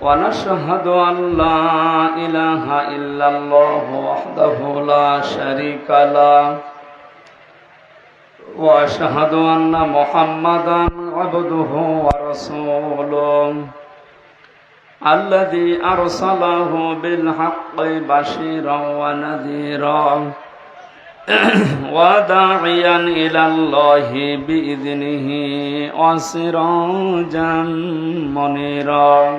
ونشهد أن لا إله إلا الله وحده لا شريك له وأشهد أن محمدا عبده ورسوله الذي أرسله بالحق بشيرا ونذيرا وداعيا إلى الله بإذنه وسراجا منيرا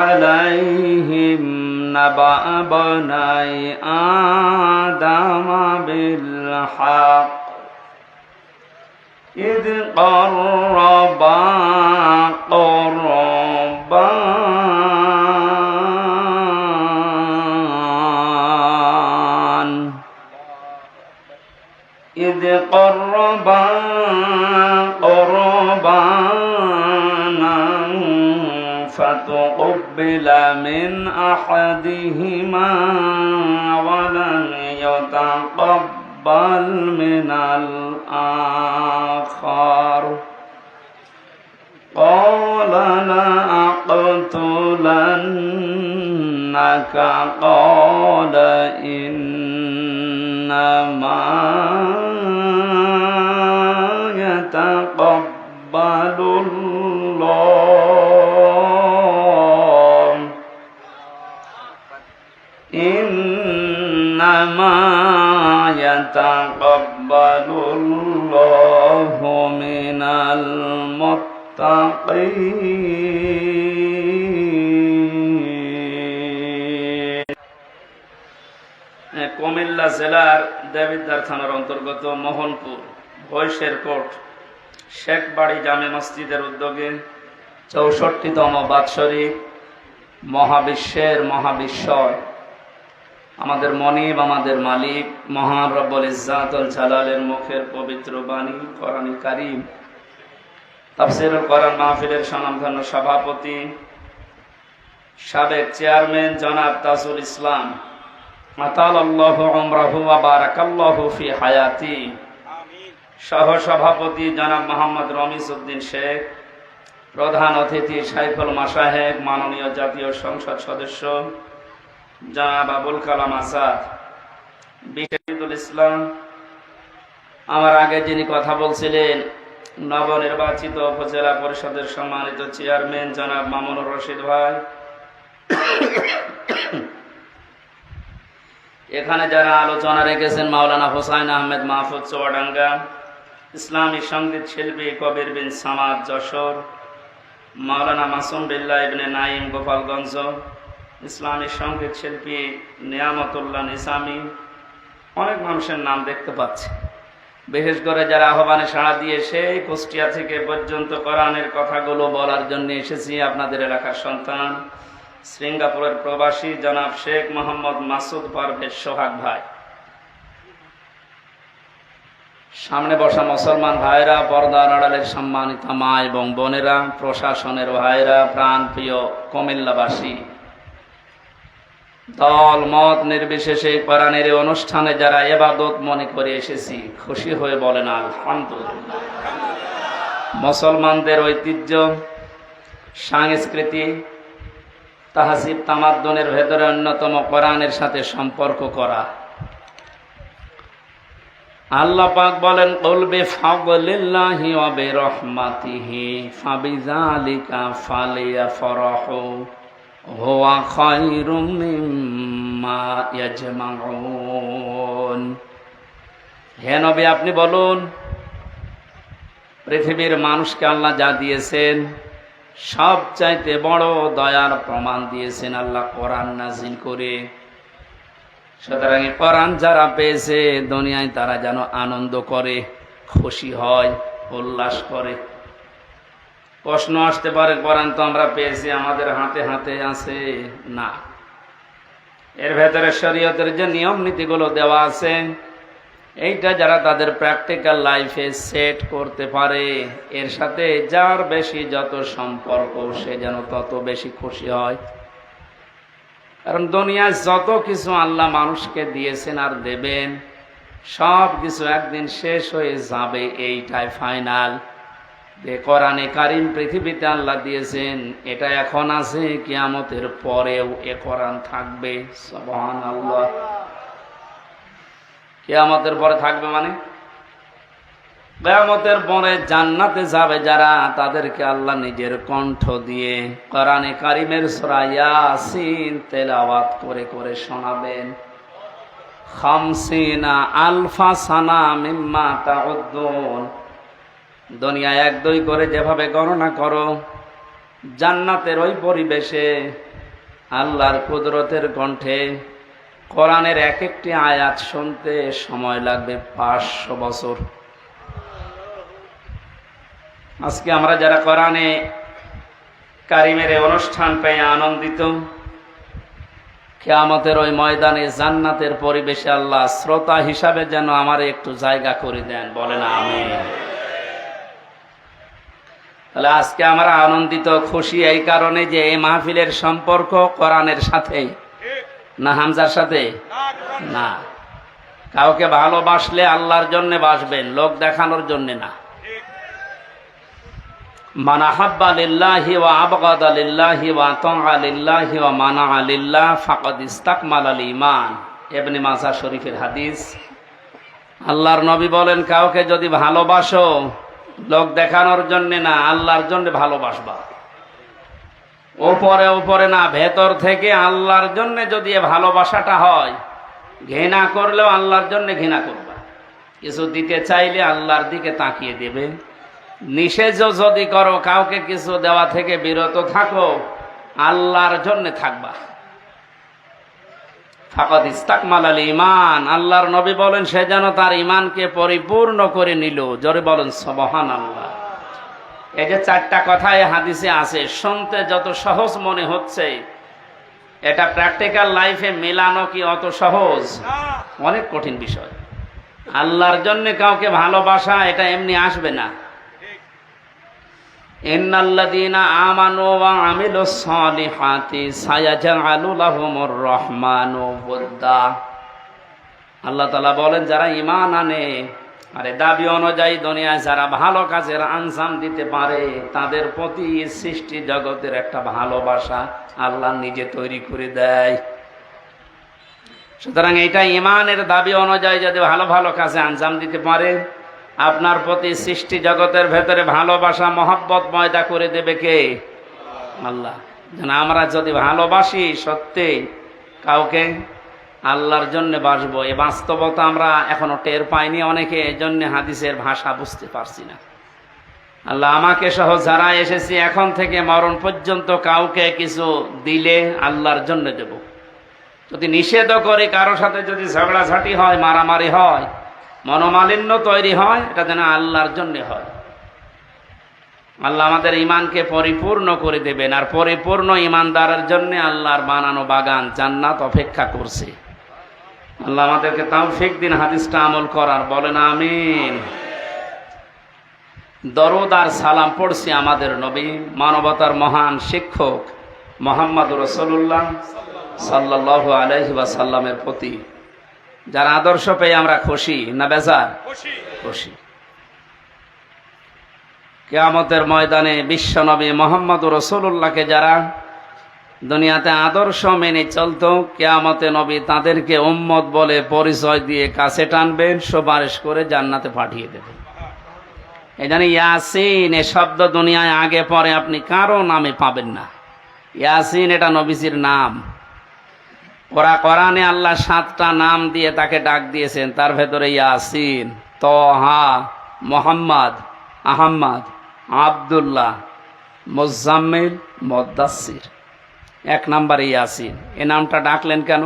عليهم نبأ بني آدم بالحق إذ قربا قربان إذ قربا فتقبل من أحدهما ولم يتقبل من الآخر. قال لأقتلنك. قال إنما يتقبل الله إنما يتقبل الله من المتقين কুমিল্লা জেলার দেবিদ্বার থানার অন্তর্গত মোহনপুর বৈশের কোট শেখবাড়ি জামে মসজিদের উদ্যোগে চৌষট্টিতম বাৎসরিক মহাবিশ্বের মহাবিশ্বয় আমাদের মনিব, আমাদের মালিক, মহান রব্বুল জালালের মুখের পবিত্র বাণী, কোরআনী কারিম, তাফসিরুল কোরআন মাহফিলের স্বনামধন্য সভাপতি, সাবেক চেয়ারম্যান জনাব তাজুল ইসলাম। ফি হায়াতি। সহ সভাপতি জনাব মোহাম্মদ রমিজ উদ্দিন শেখ, প্রধান অতিথি সাইফুল মাসাহেব মাননীয় জাতীয় সংসদ সদস্য জনাব আবুল কালাম আসাদ বিশিদুল ইসলাম। আমার আগে যিনি কথা বলছিলেন, নবনির্বাচিত উপজেলা পরিষদের সম্মানিত চেয়ারম্যান জনাব মামুনুর রশিদ ভাই। এখানে যারা আলোচনা রেখেছেন, মাওলানা হোসাইন আহমেদ মাহফুজ চুয়াডাঙ্গা, ইসলামী সংগীত শিল্পী কবির বিন সামাদ যশোর, মাওলানা মাসুম বিল্লাহ ইবনে নাইম গোপালগঞ্জ ইসলামী সংগীত শিল্পী নিয়ামতুল্লাহ নিসামি অনেক মানুষের নাম দেখতে পাচ্ছি। বিশেষ করে যারা আহ্বানে সাড়া দিয়ে সেই কুষ্টিয়া থেকে পর্যন্ত কোরআনের কথাগুলো বলার জন্য এসেছি আপনাদের এলাকার সন্তান, সিঙ্গাপুরের প্রবাসী জনাব শেখ মোহাম্মদ মাসুদ পারভেজ সোহাগ ভাই। সামনে বসা মুসলমান ভাইরা পর্দার আড়ালের সম্মানিত মা এবং বোনেরা, প্রশাসনের ভাইরা প্রাণ প্রিয় কুমিল্লাবাসী দল মত নির্বিশেষে কোরআনের অনুষ্ঠানে যারা এবাদত মনে করে এসেছি, খুশি হয়ে বলেন, আলহামদুলিল্লাহ। মুসলমানদের ঐতিহ্য, সংস্কৃতি, তাহাসিব তামাদ্দনের ভেতরে অন্যতম কোরআনের সাথে সম্পর্ক করা। আল্লাহ পাক বলেন কলবে ফাগলিল্লাহি ওয়া বিরহমাতিহি, ফাবিযালিকা ফালিয়াফরাহু। নবী, আপনি বলুন, পৃথিবীর মানুষকে আল্লাহ যা দিয়েছেন সব চাইতে বড় দয়ার প্রমাণ দিয়েছেন আল্লাহ কোরআন নাজিল করে। সুতরাং কোরআন যারা পেয়েছে, দুনিয়ায় তারা যেন আনন্দ করে, খুশি হয়, উল্লাস করে। প্রশ্ন আসতে পারে কোরআন তো আমরা পেয়েছি, আমাদের হাতে হাতে আছে। না। এর ভেতরে শরীয়তের যে নিয়ম নীতিগুলো দেওয়া আছে, এইটা যারা তাদের প্র্যাকটিক্যাল লাইফে সেট করতে পারে, এর সাথে যার বেশি যত সম্পর্ক, সে যেন তত বেশি খুশি হয়। কারণ দুনিয়ায় যত কিছু আল্লাহ মানুষকে দিয়েছেন আর দেবেন সব কিছু একদিন শেষ হয়ে যাবে, এইটাই ফাইনাল যে কোরআনে কারিম পৃথিবীতে আল্লাহ দিয়েছেন, এটা এখন আছে, কিয়ামতের পরেও এ কোরআন থাকবে সবহান আল্লাহ কেয়ামতের পরে থাকবে মানে? কেয়ামতের পরে জান্নাতে যাবে যারা, তাদেরকে আল্লাহ নিজের কণ্ঠ দিয়ে কোরআনে কারিমের সূরা ইয়াসিন তেলাওয়াত করে করে শোনাবেন। খামসিনা আলফা সানা মিম্মা তাউদ্দুন। দুনিয়া এক দুই করে যেভাবে গণনা করো, জান্নাতের ওই পরিবেশে আল্লাহর কুদরতের কণ্ঠে কোরআনের এক একটি আয়াত শুনতে সময় লাগবে পাঁচশো বছর। আজকে আমরা যারা কোরআনে কারিমের অনুষ্ঠান পেয়ে আনন্দিত, কেয়ামতের ওই ময়দানে জান্নাতের পরিবেশে আল্লাহ শ্রোতা হিসাবে যেন আমার একটু জায়গা করে দেন, বলেন আমি তাহলে আজকে আমরা আনন্দিত খুশি এই কারণে যে এই মাহফিলের সম্পর্ক কোরআনের সাথে, না হামজার সাথে? না। কাউকে ভালোবাসলে আল্লাহর জন্য বাসবেন, লোক দেখানোর জন্য না। লিল্লাহি ওয়া ওয়া ওয়া মানা আল শরীফের হাদিস। আল্লাহর নবী বলেন, কাউকে যদি ভালোবাসো লোক দেখানোর জন্যে না, আল্লাহর জন্য ভালোবাসবা। ওপরে ওপরে না, ভেতর থেকে আল্লাহর জন্য যদি ভালোবাসাটা হয়, ঘৃণা করলেও আল্লাহর জন্য ঘৃণা করবা। কিছু দিতে চাইলে আল্লাহর দিকে তাকিয়ে দেবে। নিষেধ যদি করো, কাউকে কিছু দেওয়া থেকে বিরত থাকো, আল্লাহর জন্য থাকবা। ফাকত ইস্তাকমাল আল ইমান আল্লাহর নবী বলেন, সে যেন তার ইমানকে পরিপূর্ণ করে নিল। জোরে বলেন সবহান আল্লাহ এই যে চারটা কথা এই হাদিসে আছে, শুনতে যত সহজ মনে হচ্ছে। এটা প্র্যাকটিক্যাল লাইফে মেলানো কি অত সহজ? অনেক কঠিন বিষয়। আল্লাহর জন্য কাউকে ভালোবাসা, এটা এমনি আসবে না। ইন্নাল্লাযীনা আমানু ওয়া আমিলুস সালিহাতি সায়াজআলু লাহুমুর রহমানু বুদ্দা। আল্লাহ তাআলা বলেন, যারা ঈমান আনে, আরে দাবি অনুযায়ী দুনিয়ায় যারা ভালো কাজের আঞ্জাম দিতে পারে, তাদের প্রতি সৃষ্টি জগতের একটা ভালোবাসা আল্লাহ নিজে তৈরি করে দেয়। সুতরাং এটা ইমানের দাবি অনুযায়ী যদি ভালো ভালো কাজে আঞ্জাম দিতে পারে আপনার প্রতি সৃষ্টি জগতের ভেতরে ভালোবাসা, মহব্বত ময়দা করে দেবে কে? আল্লাহ। যেন আমরা যদি ভালোবাসি সত্যি কাউকে, আল্লাহর জন্য বাসবো এ বাস্তবতা আমরা এখনও টের পাইনি অনেকে এই জন্যে হাদিসের ভাষা বুঝতে পারছি না। আল্লাহ আমাকে সহ যারা এসেছি, এখন থেকে মরণ পর্যন্ত কাউকে কিছু দিলে আল্লাহর জন্য দেব। যদি নিষেধও করে কারোর সাথে যদি ঝগড়াঝাটি হয়, মারামারি হয় মনোমালিন্য তৈরি হয়, এটা যেন আল্লাহর জন্য হয়। আল্লাহ আমাদের ইমানকে পরিপূর্ণ করে দেবেন, আর পরিপূর্ণ ইমানদারের জন্য আল্লাহর বানানো বাগান জান্নাত অপেক্ষা করছে। আল্লাহ আমাদেরকে তাওফিক দিন, হাদিসটা আমল করার, বলেন আমিন। দরদ আর সালাম পড়ছি আমাদের নবী, মানবতার মহান শিক্ষক মোহাম্মদ রসল্লাহ সাল্লাহ আলহি সাল্লামের প্রতি। যার আদর্শ পেয়ে আমরা খুশি না বেজার? খুশি। কেয়ামতের ময়দানে বিশ্ব নবী মোহাম্মদ রসুল্লাহকে যারা দুনিয়াতে আদর্শ মেনে চলতো কেয়ামতে নবী তাদেরকে উম্মত বলে পরিচয় দিয়ে কাছে টানবেন সুপারিশ করে জান্নাতে পাঠিয়ে দেবেন। এই জানি ইয়াসিন এ শব্দ দুনিয়ায় আগে পরে আপনি কারও নামে পাবেন না। ইয়াসিন এটা নবীজির নাম। ওরা কোরআনে আল্লাহ সাতটা নাম দিয়ে তাকে ডাক দিয়েছেন। তার ভেতরে ইয়াসিন তহা মোহাম্মদ, আহম্মদ, আবদুল্লাহ, মোজাম্মিল মদ্দাসির এক নম্বরে ইয়াসিন। এ নামটা ডাকলেন কেন?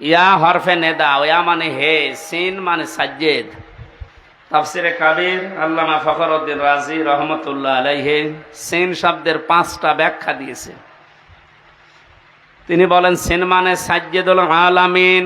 ইয়া হরফে নেদা, ইয়া মানে হে, সিন মানে সাজ্জেদ। তাফসিরে কাবির, আল্লামা ফখরউদ্দিন রাজি রহমতুল্লাহ আলাইহে, সিন শব্দের পাঁচটা ব্যাখ্যা দিয়েছে। তিনি বলেন, সিন মানে সাজ্জেদুল আলামিন,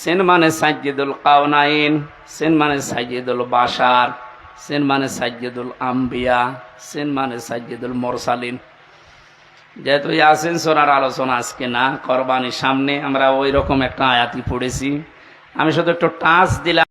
সিন মানে সাজ্জেদুল কাউনাইন সিন মানে সাজ্জেদুল বাশার, সিন মানে সাজ্জেদুল আম্বিয়া, সিন মানে সাজ্জেদুল মোরসালিন। যেহেতু ইয়াসিন সোনার আলোচনা আজকে না, করবানির সামনে আমরা ওই রকম একটা আয়াতি পড়েছি। আমি শুধু একটু টাচ দিলাম।